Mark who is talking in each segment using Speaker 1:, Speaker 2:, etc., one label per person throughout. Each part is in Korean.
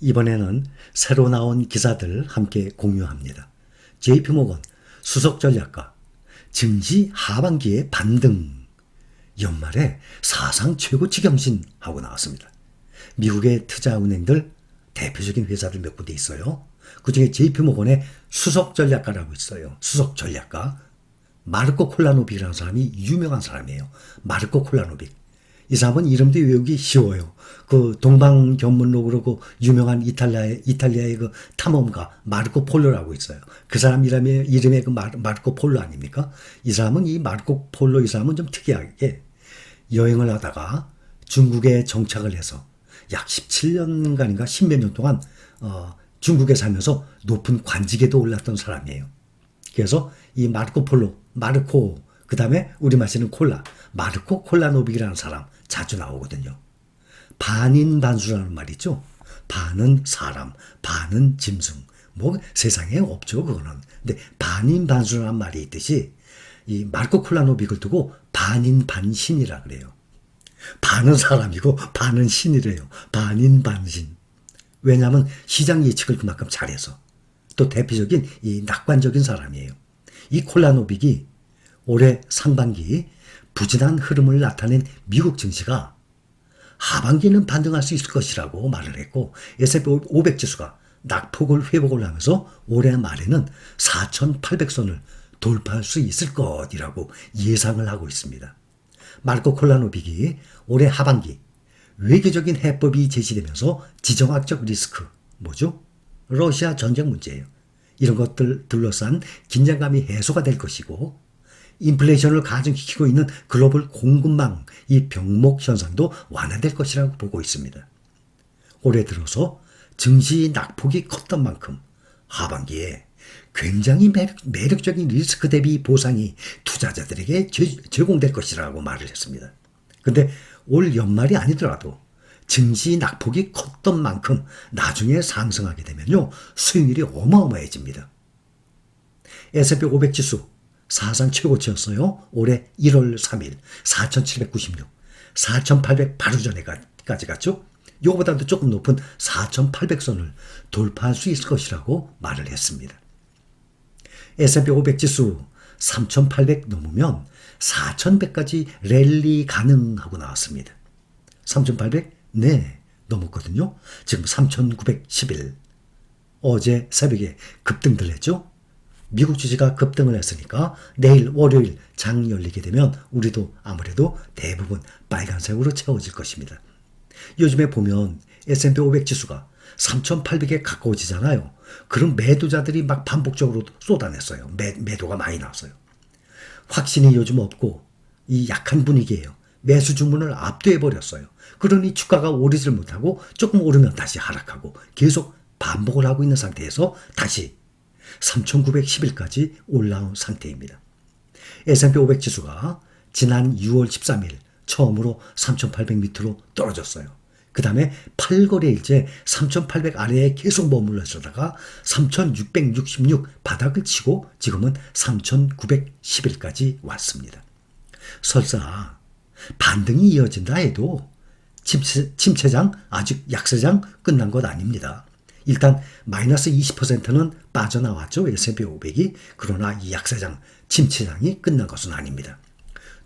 Speaker 1: 이번에는 새로 나온 기사들 함께 공유합니다. JP모건 수석 전략가 증시 하반기에 반등 연말에 사상 최고 지경신 하고 나왔습니다. 미국의 투자은행들 대표적인 회사들 몇 군데 있어요. 그 중에 JP모건의 수석 전략가라고 있어요. 수석 전략가 마르코 콜라노빅이라는 사람이 유명한 사람이에요. 마르코 콜라노빅. 이 사람은 이름도 외우기 쉬워요. 그 동방견문록으로 그 유명한 이탈리아의 이탈리아의 그 탐험가 마르코 폴로라고 있어요. 그 사람 이름에 이름에 그 마르, 마르코 폴로 아닙니까? 이 사람은 이 마르코 폴로 이 사람은 좀 특이하게 여행을 하다가 중국에 정착을 해서 약 17년간인가 10몇 년 동안 어, 중국에 살면서 높은 관직에도 올랐던 사람이에요. 그래서 이 마르코 폴로, 마르코, 그 다음에 우리 마시는 콜라, 마르코 콜라노빅이라는 사람 자주 나오거든요. 반인반수라는 말이죠. 반은 사람, 반은 짐승. 뭐 세상에 없죠, 그거는. 근데 반인반수라는 말이 있듯이 이 마르코 콜라노빅을 두고 반인반신이라 그래요. 반은 사람이고 반은 신이래요. 반인반신. 왜냐하면 시장 예측을 그만큼 잘해서 또 대표적인 이 낙관적인 사람이에요. 이 콜라노빅이 올해 상반기 부진한 흐름을 나타낸 미국 증시가 하반기는 반등할 수 있을 것이라고 말을 했고 S&P 500 지수가 낙폭을 회복을 하면서 올해 말에는 4,800선을 돌파할 수 있을 것이라고 예상을 하고 있습니다. 마르코 콜라노빅이 올해 하반기 외교적인 해법이 제시되면서 지정학적 리스크 뭐죠? 러시아 전쟁 문제예요. 이런 것들 둘러싼 긴장감이 해소가 될 것이고 인플레이션을 가중시키고 있는 글로벌 공급망 이 병목 현상도 완화될 것이라고 보고 있습니다. 올해 들어서 증시 낙폭이 컸던 만큼 하반기에 굉장히 매력, 적인 리스크 대비 보상이 투자자들에게 제, 공될 것이라고 말을 했습니다. 근데 올 연말이 아니더라도 증시 낙폭이 컸던 만큼 나중에 상승하게 되면요 수익률이 어마어마해집니다. S&P 500 지수 사상 최고치였어요. 올해 1월 3일 4,796, 4,800 바로 전에까지 갔죠. 이거보다도 조금 높은 4,800선을 돌파할 수 있을 것이라고 말을 했습니다. S&P 500 지수 3,800 넘으면 4,100까지 랠리 가능하고 나왔습니다. 3,800? 네, 넘었거든요. 지금 3,911. 어제 새벽에 급등들 했죠. 미국 주지가 급등을 했으니까 내일 월요일 장 열리게 되면 우리도 아무래도 대부분 빨간색으로 채워질 것입니다. 요즘에 보면 S&P 500 지수가 3,800에 가까워지잖아요. 그럼 매도자들이 막 반복적으로 쏟아냈어요. 매, 매도가 많이 나왔어요. 확신이 요즘 없고 이 약한 분위기예요. 매수 주문을 압도해 버렸어요. 그러니 주가가 오르질 못하고 조금 오르면 다시 하락하고 계속 반복을 하고 있는 상태에서 다시 3,910일까지 올라온 상태입니다. S&P 500 지수가 지난 6월 13일 처음으로 3,800 밑으로 떨어졌어요. 그 다음에 8거래일째 3,800 아래에 계속 머물러 있다가 3,666 바닥을 치고 지금은 3,910일까지 왔습니다. 설사 반등이 이어진다 해도 침체, 침체장 아직 약세장 끝난 것 아닙니다. 일단 마이너스 20%는 빠져나왔죠. S&P 500이. 그러나 이 약세장, 침체장이 끝난 것은 아닙니다.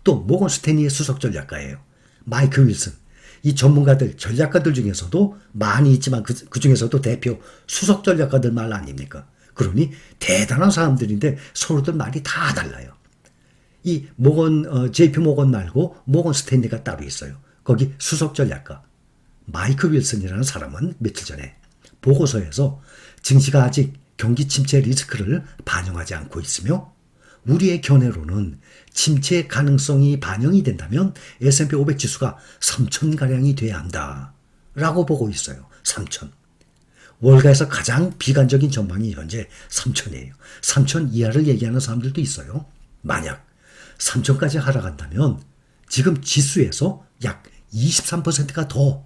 Speaker 1: 또 모건 스탠리의 수석 전략가예요. 마이크 윌슨. 이 전문가들, 전략가들 중에서도 많이 있지만 그, 그 중에서도 대표 수석 전략가들 말 아닙니까? 그러니 대단한 사람들인데 서로들 말이 다 달라요. 이 모건, 어, JP 모건 말고 모건 스탠리가 따로 있어요. 거기 수석 전략가. 마이크 윌슨이라는 사람은 며칠 전에 보고서에서 증시가 아직 경기 침체 리스크를 반영하지 않고 있으며 우리의 견해로는 침체 가능성이 반영이 된다면 S&P 500 지수가 3천 가량이 돼야 한다. 라고 보고 있어요. 3천. 월가에서 가장 비관적인 전망이 현재 3천이에요. 3천 이하를 얘기하는 사람들도 있어요. 만약 3천까지 하락한다면 지금 지수에서 약 23%가 더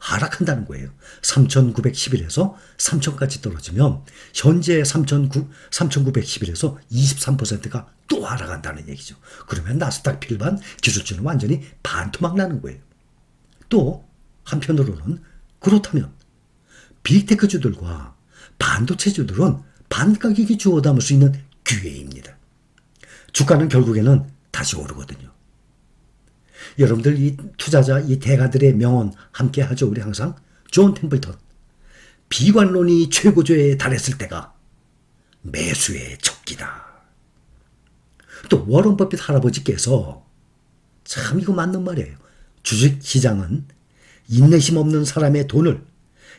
Speaker 1: 하락한다는 거예요. 3,911에서 3,000까지 떨어지면 현재 3,911에서 23%가 또 하락한다는 얘기죠. 그러면 나스닥 필반 기술주는 완전히 반토막 나는 거예요. 또 한편으로는 그렇다면 빅테크주들과 반도체주들은 반가격에 주워 담을 수 있는 기회입니다. 주가는 결국에는 다시 오르거든요. 여러분들 이 투자자 이 대가들의 명언 함께 하죠. 우리 항상 존 템플턴 비관론이 최고조에 달했을 때가 매수의 적기다. 또 워런 버핏 할아버지께서 참 이거 맞는 말이에요. 주식 시장은 인내심 없는 사람의 돈을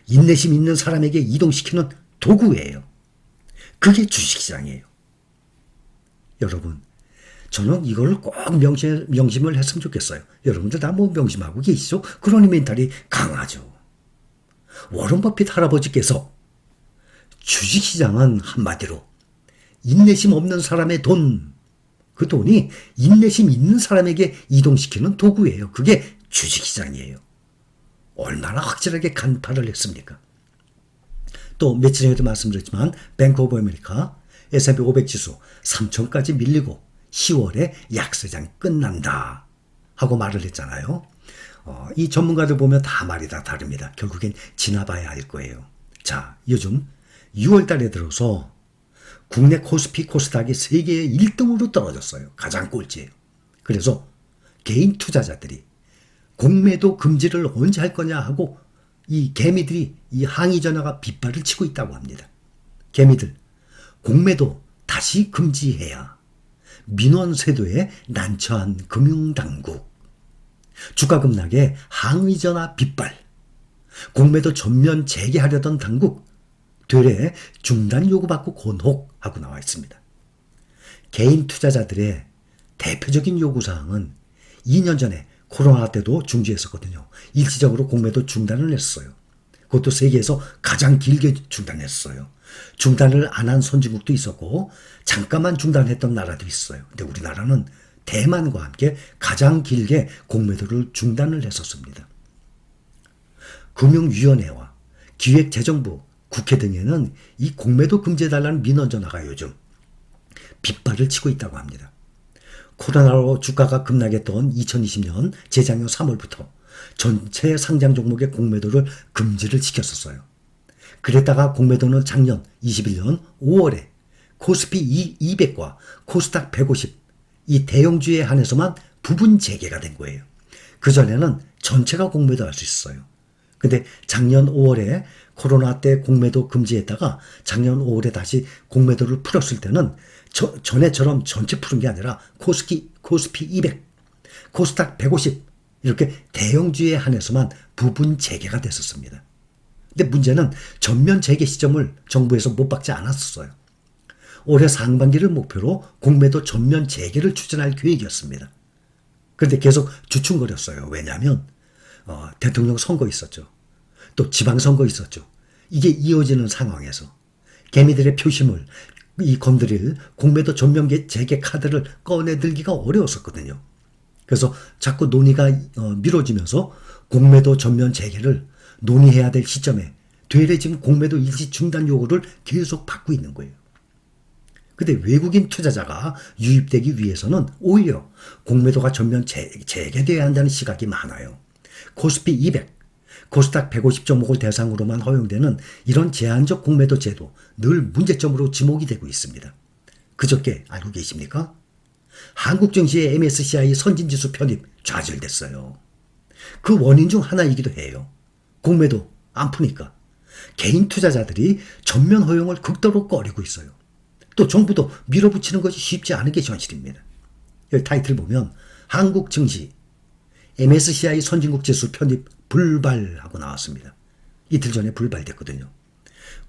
Speaker 1: 인내심 있는 사람에게 이동시키는 도구예요. 그게 주식 시장이에요. 여러분, 저는 이걸 꼭 명심, 명심을 했으면 좋겠어요. 여러분들 다 뭐 명심하고 계시죠? 그러니 멘탈이 강하죠. 워런 버핏 할아버지께서 주식시장은 한마디로 인내심 없는 사람의 돈, 그 돈이 인내심 있는 사람에게 이동시키는 도구예요. 그게 주식시장이에요. 얼마나 확실하게 간파를 했습니까? 또 며칠 전에도 말씀드렸지만 뱅크 오브 아메리카 S&P 500 지수 3천까지 밀리고 10월에 약세장 끝난다 하고 말을 했잖아요. 어, 이 전문가들 보면 다 말이 다 다릅니다. 결국엔 지나봐야 알 거예요. 자, 요즘 6월 달에 들어서 국내 코스피 코스닥이 세계 1등으로 떨어졌어요. 가장 꼴찌예요. 그래서 개인 투자자들이 공매도 금지를 언제 할 거냐 하고 이 개미들이 이 항의 전화가 빗발을 치고 있다고 합니다. 개미들 공매도 다시 금지해야 민원 세도에 난처한 금융당국 주가 급락에 항의 전화 빗발 공매도 전면 재개하려던 당국 되레 중단 요구받고 곤혹하고 나와 있습니다. 개인 투자자들의 대표적인 요구사항은 2년 전에 코로나 때도 중지했었거든요. 일시적으로 공매도 중단을 했어요. 그것도 세계에서 가장 길게 중단했어요. 중단을 안 한 선진국도 있었고 잠깐만 중단했던 나라도 있어요. 근데 우리나라는 대만과 함께 가장 길게 공매도를 중단을 했었습니다. 금융위원회와 기획재정부, 국회 등에는 이 공매도 금지해달라는 민원 전화가 요즘 빗발을 치고 있다고 합니다. 코로나로 주가가 급락했던 2020년 재작년 3월부터 전체 상장 종목의 공매도를 금지를 시켰었어요. 그랬다가 공매도는 작년 21년 5월에 코스피 200과 코스닥 150, 이 대형주에 한해서만 부분 재개가 된 거예요. 그전에는 전체가 공매도 할 수 있어요. 근데 작년 5월에 코로나 때 공매도 금지했다가 작년 5월에 다시 공매도를 풀었을 때는 저, 전에처럼 전체 푸는 게 아니라 코스피, 코스피 200, 코스닥 150 이렇게 대형주에 한해서만 부분 재개가 됐었습니다. 근데 문제는 전면 재개 시점을 정부에서 못 박지 않았었어요. 올해 상반기를 목표로 공매도 전면 재개를 추진할 계획이었습니다. 그런데 계속 주춤거렸어요. 왜냐하면 어, 대통령 선거 있었죠. 또 지방선거 있었죠. 이게 이어지는 상황에서 개미들의 표심을 이 건드릴 공매도 전면 재개 카드를 꺼내들기가 어려웠었거든요. 그래서 자꾸 논의가 어, 미뤄지면서 공매도 전면 재개를 논의해야 될 시점에 되레 지금 공매도 일시 중단 요구를 계속 받고 있는 거예요. 근데 외국인 투자자가 유입되기 위해서는 오히려 공매도가 전면 재, 재개돼야 한다는 시각이 많아요. 코스피 200, 코스닥 150 종목을 대상으로만 허용되는 이런 제한적 공매도 제도 늘 문제점으로 지목이 되고 있습니다. 그저께 알고 계십니까? 한국 증시의 MSCI 선진지수 편입 좌절됐어요. 그 원인 중 하나이기도 해요. 공매도 안 푸니까 개인 투자자들이 전면 허용을 극도로 꺼리고 있어요. 또 정부도 밀어붙이는 것이 쉽지 않은 게 현실입니다. 여기 타이틀 보면 한국 증시 MSCI 선진국 지수 편입 불발하고 나왔습니다. 이틀 전에 불발됐거든요.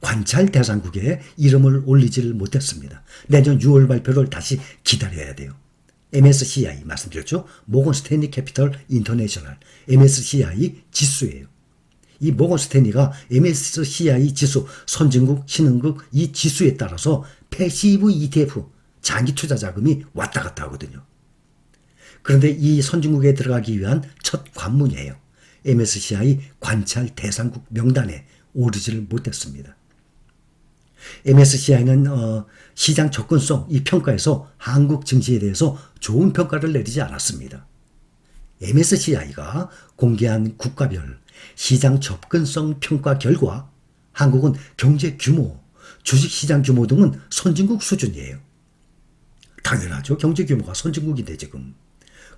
Speaker 1: 관찰 대상국에 이름을 올리지를 못했습니다. 내년 6월 발표를 다시 기다려야 돼요. MSCI 말씀드렸죠? 모건 스탠리 캐피털 인터내셔널 MSCI 지수예요. 이 모건 스탠리가 MSCI 지수 선진국 신흥국 이 지수에 따라서 패시브 ETF 장기 투자 자금이 왔다 갔다 하거든요. 그런데 이 선진국에 들어가기 위한 첫 관문이에요. MSCI 관찰 대상국 명단에 오르지를 못했습니다. MSCI는 어, 시장 접근성 이 평가에서 한국 증시에 대해서 좋은 평가를 내리지 않았습니다. MSCI가 공개한 국가별 시장 접근성 평가 결과 한국은 경제 규모, 주식 시장 규모 등은 선진국 수준이에요. 당연하죠. 경제 규모가 선진국인데 지금.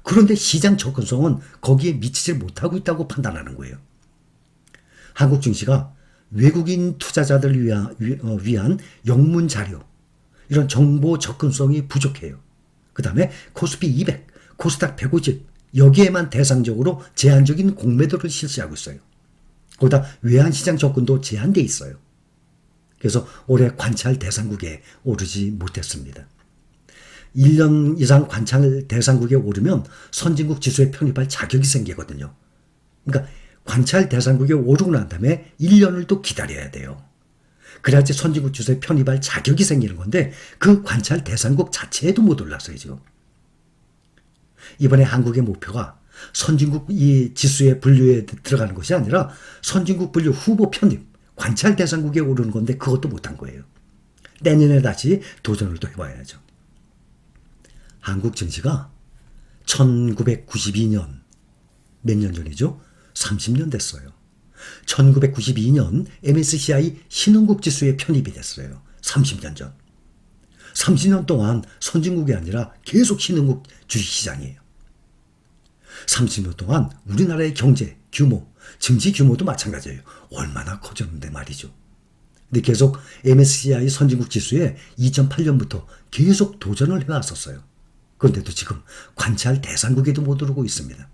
Speaker 1: 그런데 시장 접근성은 거기에 미치질 못하고 있다고 판단하는 거예요. 한국 증시가 외국인 투자자들을 위한, 위- 어, 위한 영문 자료, 이런 정보 접근성이 부족해요. 그 다음에 코스피 200, 코스닥 150, 여기에만 대상적으로 제한적인 공매도를 실시하고 있어요. 거기다 외환시장 접근도 제한돼 있어요. 그래서 올해 관찰 대상국에 오르지 못했습니다. 1년 이상 관찰 대상국에 오르면 선진국 지수에 편입할 자격이 생기거든요. 그러니까 관찰 대상국에 오르고 난 다음에 1년을 또 기다려야 돼요. 그래야지 선진국 지수에 편입할 자격이 생기는 건데 그 관찰 대상국 자체에도 못 올랐어요, 지금. 이번에 한국의 목표가 선진국 이 지수의 분류에 들어가는 것이 아니라 선진국 분류 후보 편입, 관찰 대상국에 오르는 건데 그것도 못한 거예요. 내년에 다시 도전을 또 해봐야죠. 한국 증시가 1992년 몇 년 전이죠? 30년 됐어요. 1992년 MSCI 신흥국 지수에 편입이 됐어요. 30년 전. 30년 동안 선진국이 아니라 계속 신흥국 주식시장이에요. 30년 동안 우리나라의 경제 규모, 증시 규모도 마찬가지예요. 얼마나 커졌는데 말이죠. 근데 계속 MSCI 선진국 지수에 2008년부터 계속 도전을 해왔었어요. 그런데도 지금 관찰 대상국에도 못 오르고 있습니다.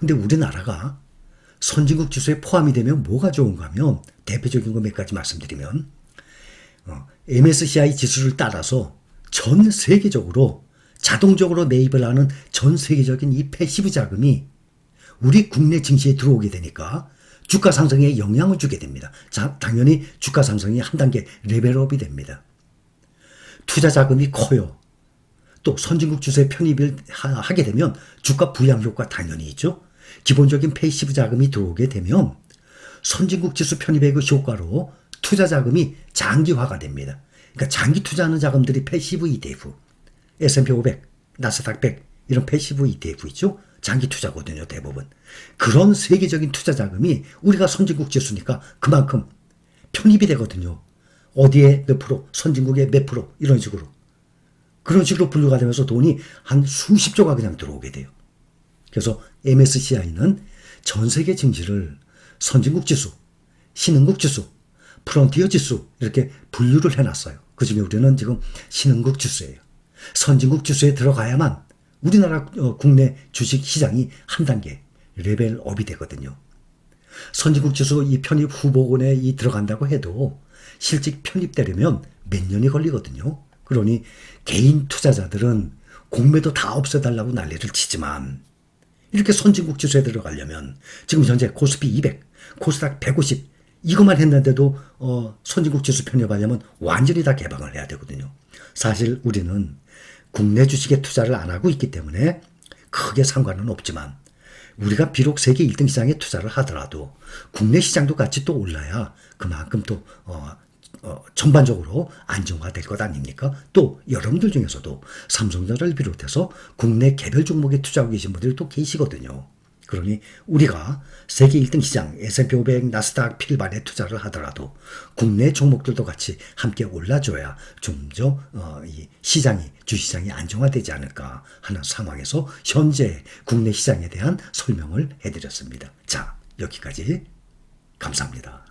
Speaker 1: 근데 우리나라가 선진국 지수에 포함이 되면 뭐가 좋은가 하면 대표적인 거몇 가지 말씀드리면 어, MSCI 지수를 따라서 전 세계적으로 자동적으로 매입을 하는 전 세계적인 이 패시브 자금이 우리 국내 증시에 들어오게 되니까 주가 상승에 영향을 주게 됩니다. 자, 당연히 주가 상승이 한 단계 레벨업이 됩니다. 투자 자금이 커요. 또 선진국 주수에 편입을 하- 하게 되면 주가 부양 효과 당연히 있죠. 기본적인 패시브 자금이 들어오게 되면 선진국 지수 편입의 그 효과로 투자 자금이 장기화가 됩니다. 그러니까 장기 투자하는 자금들이 패시브 ETF, S&P 500, 나스닥 100 이런 패시브 ETF 있죠. 장기 투자거든요, 대부분. 그런 세계적인 투자 자금이 우리가 선진국 지수니까 그만큼 편입이 되거든요. 어디에 몇 프로, 선진국에 몇 프로 이런 식으로. 그런 식으로 분류가 되면서 돈이 한 수십 조가 그냥 들어오게 돼요. 그래서 MSCI는 전 세계 증시를 선진국 지수, 신흥국 지수, 프론티어 지수 이렇게 분류를 해놨어요. 그 중에 우리는 지금 신흥국 지수예요. 선진국 지수에 들어가야만 우리나라 어, 국내 주식 시장이 한 단계 레벨업이 되거든요. 선진국 지수 이 편입 후보군에 이 들어간다고 해도 실직 편입되려면 몇 년이 걸리거든요. 그러니 개인 투자자들은 공매도 다 없애달라고 난리를 치지만 이렇게 선진국 지수에 들어가려면 지금 현재 코스피 200, 코스닥 150 이것만 했는데도 어, 선진국 지수 편입하려면 완전히 다 개방을 해야 되거든요. 사실 우리는 국내 주식에 투자를 안 하고 있기 때문에 크게 상관은 없지만 우리가 비록 세계 1등 시장에 투자를 하더라도 국내 시장도 같이 또 올라야 그만큼 또 어, 어, 전반적으로 안정화될 것 아닙니까? 또 여러분들 중에서도 삼성전자를 비롯해서 국내 개별 종목에 투자하고 계신 분들이 또 계시거든요. 그러니 우리가 세계 1등 시장 S&P 500, 나스닥 필반에 투자를 하더라도 국내 종목들도 같이 함께 올라줘야 좀더 어, 이 시장이 주시장이 안정화되지 않을까 하는 상황에서 현재 국내 시장에 대한 설명을 해드렸습니다. 자 여기까지 감사합니다.